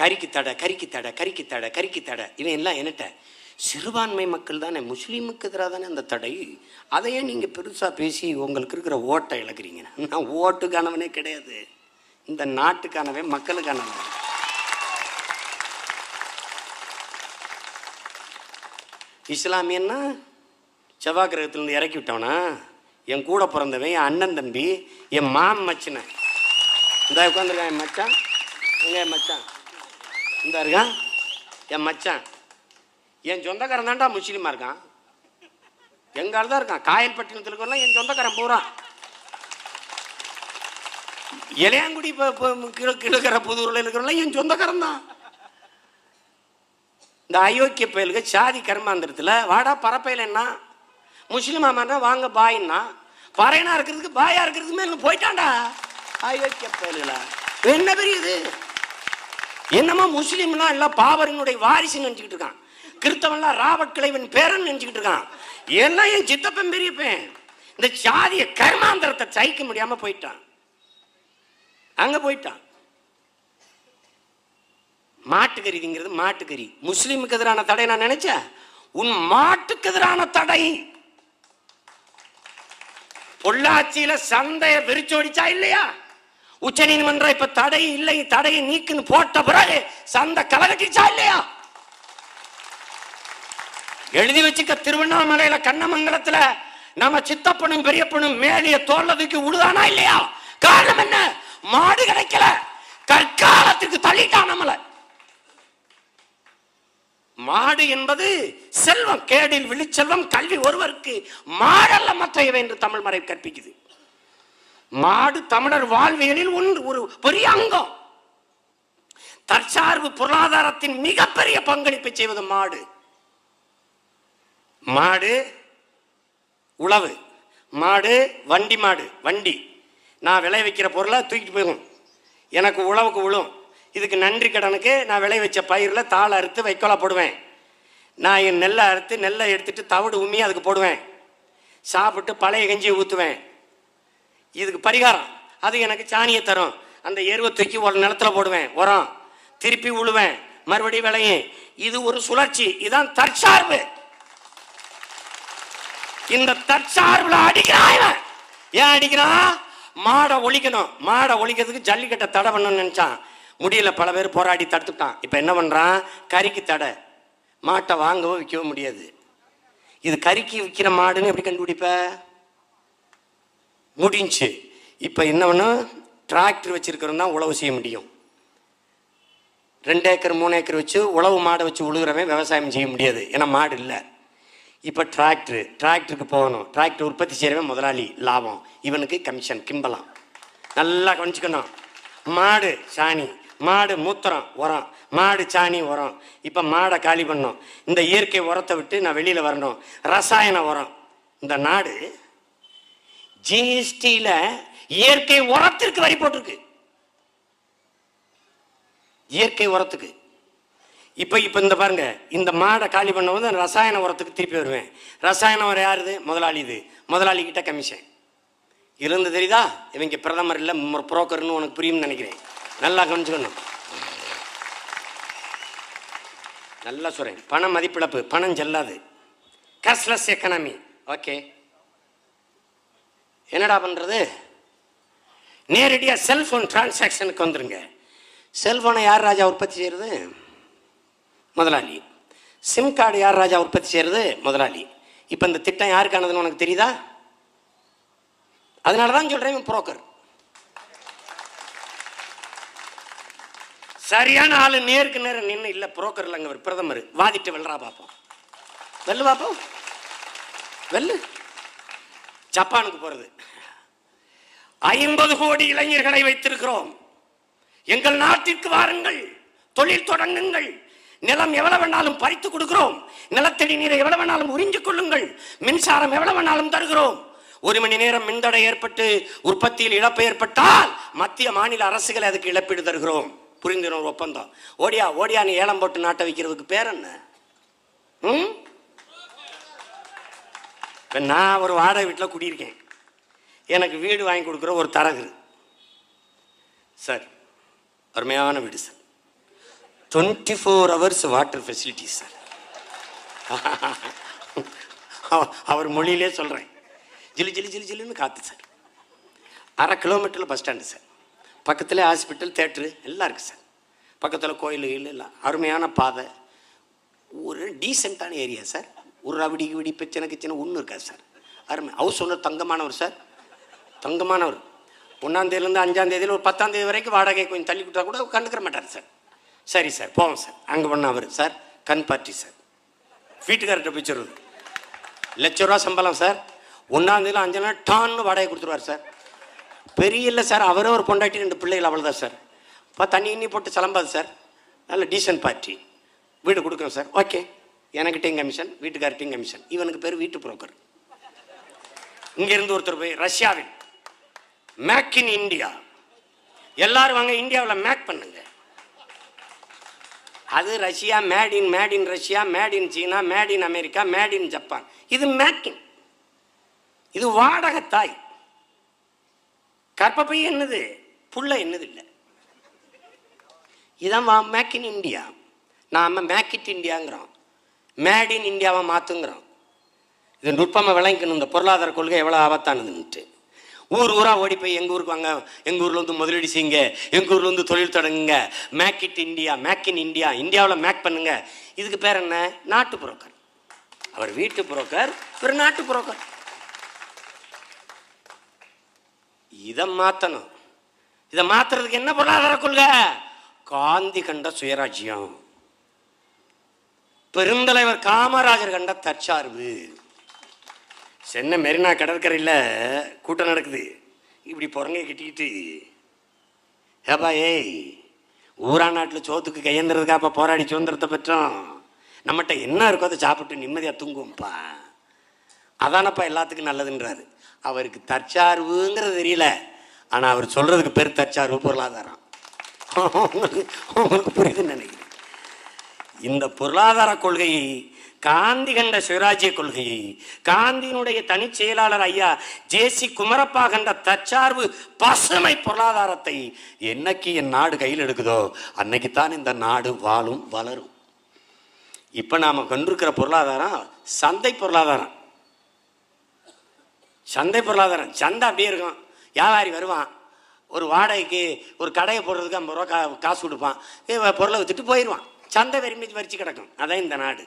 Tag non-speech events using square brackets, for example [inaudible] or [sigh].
கறிக்கு தடை கறிக்கு தடை கறிக்கு தடை கறிக்கு தடை. இவன் எல்லாம் என்னட்ட சிறுபான்மை மக்கள் தானே முஸ்லீமுக்கு எதிராக தானே அந்த தடை. அதையே நீங்கள் பெருசாக பேசி உங்களுக்கு இருக்கிற ஓட்டை இழக்கிறீங்க. நான் ஓட்டுக்கானவனே கிடையாது. இந்த நாட்டுக்கானவன் மக்களுக்கானவன். இஸ்லாமியன்னா செவ்வாய் கிரகத்திலேருந்து இறக்கி விட்டவனா? என் கூட பிறந்தவன் என் அண்ணன் தம்பி என் மாம் மச்சினேன் இந்த உட்காந்துருக்கான் என் மச்சான். எங்க மச்சான். இந்த இருக்கான். என் மச்சான். என் சொந்தக்காரன் தான்டா முஸ்லீமாக இருக்கான். எங்கால தான் இருக்கான்? காயல்பட்டினத்தில் இருக்கலாம் என் சொந்தக்காரன் பூரா இளையாங்குடி இப்போ கிழ கிழக்கிற புதூரில் இருக்கிறவங்களாம் என் சொந்தக்காரன் தான். இந்த அயோக்கிய பயலுக்கு சாதி கர்மாந்திரத்தில் வாடா பரப்பையில் என்ன? முஸ்லீம் ஆமாண்டா வாங்க பாயின்னா. பறையனா இருக்கிறதுக்கு பாயா இருக்கிறதுக்கு மேல போயிட்டான்டா. அயோக்கிய பயலுகளா. என்ன பெரிய இது? என்னமோ முஸ்லீம்லாம் எல்லாம் பாவரனுடைய வாரிசுன்னு நினச்சிக்கிட்டு இருக்கான். கிறிஸ்தவன்லாம் ராபர்ட் கிளைவன் பேரன் நினச்சிக்கிட்டு இருக்கான். எல்லாம் என் சித்தப்பன் பெரியப்பேன். இந்த சாதிய கர்மாந்திரத்தை சகிக்க முடியாமல் போயிட்டான். அங்கே போயிட்டான். மாட்டுக்கறிங்கிறது மாட்டுக்கறி. முஸ்லீமுக்கு எதிரான தடை நான் நினைச்சேன். உன் மாட்டுக்கு எதிரான தடை. பொள்ளாச்சியில சந்தைய விரிச்சோடிச்சா இல்லையா? உச்ச நீதிமன்றம் இப்ப தடை இல்லை தடையை நீக்குன்னு போட்ட பிறகு சந்தை கலகட்டிச்சா இல்லையா? எழுதி வச்சுக்க திருவண்ணாமலையில கண்ணமங்கலத்துல நம்ம சித்தப்பனும் பெரியப்பனும் மேலிய தோல்லதுக்கு உழுதானா இல்லையா? காரணம் என்ன? மாடு கிடைக்கல. கற்காலத்துக்கு தள்ளிட்டான் நம்மள. மாடு என்பது செல்வம் கேடில் விழிச்செல்வம் கல்வி ஒருவருக்கு மாடல்ல மற்றையவை என்று தமிழ் மறை கற்பிக்குது. மாடு தமிழர் வாழ்வியலில் ஒன்று ஒரு பெரிய அங்கம். தற்சார்பு பொருளாதாரத்தின் மிகப்பெரிய பங்களிப்பை செய்வது மாடு. மாடு உழவு. மாடு வண்டி மாடு வண்டி. நான் விளை வைக்கிற பொருளை தூக்கிட்டு போயிடும். எனக்கு உழவுக்கு விழும் இதுக்கு நன்றி கடனுக்கு நான் விளை வச்ச பயிரில் தாளை அறுத்து வைக்கோலா போடுவேன். நான் என் நெல்லை அறுத்து நெல்லை எடுத்துட்டு தவிடு உம்மி அதுக்கு போடுவேன். சாப்பிட்டு பழைய கஞ்சியை ஊற்றுவேன் இதுக்கு பரிகாரம். அது எனக்கு சாணியை தரும். அந்த எருவை தூக்கி ஒரு நிலத்துல போடுவேன். உரம். திருப்பி உழுவேன். மறுபடியும் விளையும் இது ஒரு சுழற்சி. இதுதான் தற்சார்பு. இந்த தற்சார்புல அடிக்கிறான் ஏன் அடிக்கிறான்? மாடை ஒழிக்கணும். மாடை ஒழிக்கிறதுக்கு ஜல்லிக்கட்டை தடை பண்ணணும்னு நினச்சான். முடியல பல பேர் போராடி தடுத்துட்டான். இப்போ என்ன பண்ணுறான் கறிக்கு தடை. மாட்டை வாங்கவோ விற்கவோ முடியாது. இது கறிக்கு விற்கிற மாடுன்னு எப்படி கண்டுபிடிப்ப? முடிஞ்சு. இப்போ என்னவென்னா டிராக்டர் வச்சுருக்கிறவன் தான் உழவு செய்ய முடியும். ரெண்டு ஏக்கர் மூணு ஏக்கர் வச்சு உழவு மாடை வச்சு உழுகிறவன் விவசாயம் செய்ய முடியாது. ஏன்னா மாடு இல்லை. இப்போ டிராக்டர் டிராக்டருக்கு போகணும். டிராக்டர் உற்பத்தி செய்கிறவன் முதலாளி லாபம். இவனுக்கு கமிஷன் கிம்பலாம். நல்லா கவனிச்சுக்கணும். மாடு சாணி. மாடு மூத்திரம் உரம். மாடு சாணி உரம். இப்போ மாடை காலி பண்ணோம் இந்த இயற்கை உரத்தை விட்டு நான் வெளியில் வரணும். ரசாயன உரம். இந்த நாடு ஜிஎஸ்டியில் இயற்கை உரத்திற்கு வரி போட்டிருக்கு. இயற்கை உரத்துக்கு. இப்போ இப்போ இந்த பாருங்க இந்த மாடை காலி பண்ண வந்து ரசாயன உரத்துக்கு திருப்பி வருவேன். ரசாயன உரம் யாருது முதலாளி இது. முதலாளி கிட்ட கமிஷன் இருந்து தெரியுதா? இவங்க பிரதமர் இல்லை புரோக்கர்னு உனக்கு புரியும்னு நினைக்கிறேன். நல்லா கவனிச்சுக்கணும். நல்லா சொல்கிறேன் பண மதிப்பிழப்பு பணம் செல்லாது. கஸ்லஸ் எக்கனாமி ஓகே என்னடா பண்ணுறது நேரடியாக செல்ஃபோன் டிரான்சாக்ஷனுக்கு வந்துருங்க. செல்ஃபோனை யார் ராஜா உற்பத்தி செய்கிறது முதலாளி. சிம் கார்டு யார் ராஜா உற்பத்தி செய்கிறது முதலாளி. இப்போ இந்த திட்டம் யாருக்கானதுன்னு உனக்கு தெரியுதா? அதனால தான் சொல்கிறேன் புரோக்கர் சரியான ஆள் நேருக்கு நேரம் நின்று இல்லை புரோக்கர் இல்லைங்க பிரதமர். வாதிட்டு வெல்றா பார்ப்போம் வெல்லு பார்ப்போம் வெல்லு. ஜப்பானுக்கு போகிறது ஐம்பது கோடி இளைஞர்களை வைத்திருக்கிறோம். எங்கள் நாட்டிற்கு வாருங்கள் தொழில் தொடங்குங்கள். நிலம் எவ்வளவு வேணாலும் பறித்து கொடுக்கிறோம். நிலத்தடி நீரை எவ்வளவு வேணாலும் உறிஞ்சு கொள்ளுங்கள். மின்சாரம் எவ்வளவு வேணாலும் தருகிறோம். ஒரு மணி நேரம் மின்தடை ஏற்பட்டு உற்பத்தியில் இழப்பு ஏற்பட்டால் மத்திய மாநில அரசுகள் அதுக்கு இழப்பீடு தருகிறோம். புரிந்துணர்வு ஒப்பந்தம். ஓடியா ஓடியான்னு ஏலம் போட்டு நாட்டை வைக்கிறதுக்கு பேர் என்ன? ம்? இப்போ நான் ஒரு வாடகை வீட்டில் குடியிருக்கேன். எனக்கு வீடு வாங்கி கொடுக்குற ஒரு தரகு. சார் அருமையான வீடு sir. Twenty four hours water facility sir. அவர் மொழியிலே சொல்கிறேன் ஜிலி ஜிலு ஜிலு ஜிலுன்னு காற்று சார். அரை கிலோமீட்டரில் பஸ் ஸ்டாண்டு சார். பக்கத்தில் ஹாஸ்பிட்டல் தேட்ரு எல்லாம் இருக்குது சார். பக்கத்தில் கோயில் எல்லாம். அருமையான பாதை. ஒரு டீசெண்டான ஏரியா சார். ஒரு ரவிடி விடி பிரச்சனை கிச்சனை ஒன்றும் இருக்காது சார். அருமை. ஹவுஸ் ஓனர் தங்கமானவர் சார். தங்கமானவர். ஒன்றாந்தேதியிலேருந்து அஞ்சாந்தேதியில் ஒரு பத்தாந்தேதி வரைக்கும் வாடகை கொஞ்சம் தள்ளி கொடுத்தா கூட கண்டுக்கிற மாட்டார் சார். சரி சார் போவோம் சார். அங்கே பண்ண அவர் சார். கண் பார்ட்டி சார். வீட்டுக்கார்ட்ட போய் சொல்லுவது லட்ச ரூபா சம்பளம் சார். ஒன்றாந்தேதியில் அஞ்சு நாள் டான்னு வாடகை கொடுத்துருவார் சார். பெரிய இல்லை சார் அவரே ஒரு பொண்டாட்டி ரெண்டு பிள்ளைகள் அவ்வளோதான் சார். இப்போ தண்ணி இன்னி போட்டு சிலம்பாது சார். நல்ல டீசன்ட் பார்ட்டி வீடு கொடுக்குறோம் சார். ஓகே எனக்கிட்டையும் கமிஷன் வீட்டுக்கார்ட்டையும் கமிஷன் இவனுக்கு பேர் வீட்டு புரோக்கர் இங்கிருந்து ஒருத்தர் போய் ரஷ்யாவில். மேக் இன் இந்தியா எல்லாரும் வாங்க இந்தியாவில் மேக் பண்ணுங்க. அது Russia made in made in Russia made in China made in America made in Japan. இது மேக்கின் இது வாடகத்தாய். கற்பப்பை என்னது? புள்ள என்னது இல்லை இதான் மேக் இன் இந்தியா நாம மேக் இட் இந்தியாங்கிறோம் மேட் இன் இந்தியாவை மாற்றுங்கிறோம் இது நுட்பமாக விளங்கிக்கணும். இந்த பொருளாதார கொள்கை எவ்வளோ ஆபத்தானதுன்ட்டு ஊர் ஊராக ஓடி போய் எங்கள் ஊருக்கு வாங்க? எங்கள் ஊரில் வந்து முதலீடு செய்யுங்க. எங்கள் ஊரில் வந்து தொழில் தொடங்குங்க. Make it India make in India இந்தியாவில் மேக் பண்ணுங்க. இதுக்கு பேர் என்ன? நாட்டு புரோக்கர். அவர் வீட்டு புரோக்கர் ஒரு நாட்டு புரோக்கர். இதை மாற்றணும் இதை மாற்றுறதுக்கு என்ன பொருளாதார கொள்கை? காந்தி கண்ட சுயராஜ்யம். பெருந்தலைவர் காமராஜர் கண்ட தற்சார்பு. சென்னை மெரினா கடற்கரையில் கூட்டம் நடக்குது. இப்படி புறங்கை கட்டிக்கிட்டு ஏப்பா ஏய் ஊரா நாட்டில் சோத்துக்கு கையேந்துறதுக்காப்பா போராடி சுதந்திரத்தை பெற்றோம். நம்மகிட்ட என்ன இருக்கோ அதை சாப்பிட்டு நிம்மதியாக தூங்குவோம்ப்பா. அதானப்பா எல்லாத்துக்கும் நல்லதுன்றாரு. அவருக்கு தற்சார்புங்கிறது தெரியல. ஆனால் அவர் சொல்கிறதுக்கு பேர் தற்சார்பு பொருளாதாரம். உங்களுக்கு [laughs] உங்களுக்கு புரியுதுன்னு நினைக்கிறேன். இந்த பொருளாதார கொள்கையை காந்தி கண்ட சுயராஜ்ய கொள்கையை காந்தியினுடைய தனிச் செயலாளர் ஐயா ஜேசி குமரப்பா கண்ட தற்சார்பு பசுமை பொருளாதாரத்தை என்னைக்கு என் நாடு கையில் எடுக்குதோ அன்னைக்குத்தான் இந்த நாடு வாழும் வளரும். இப்போ நாம் கொண்டிருக்கிற பொருளாதாரம் சந்தை பொருளாதாரம். சந்தை பொருளாதாரம். சந்தை அப்படியே இருக்கும். வியாபாரி வருவான். ஒரு வாடகைக்கு ஒரு கடையை போடுறதுக்கு ஐம்பது ரூபா கா காசு கொடுப்பான். பொருளை விற்றுட்டு போயிடுவான். சந்தை விரும்பி வரிச்சு கிடக்கும். அதான் இந்த நாடு.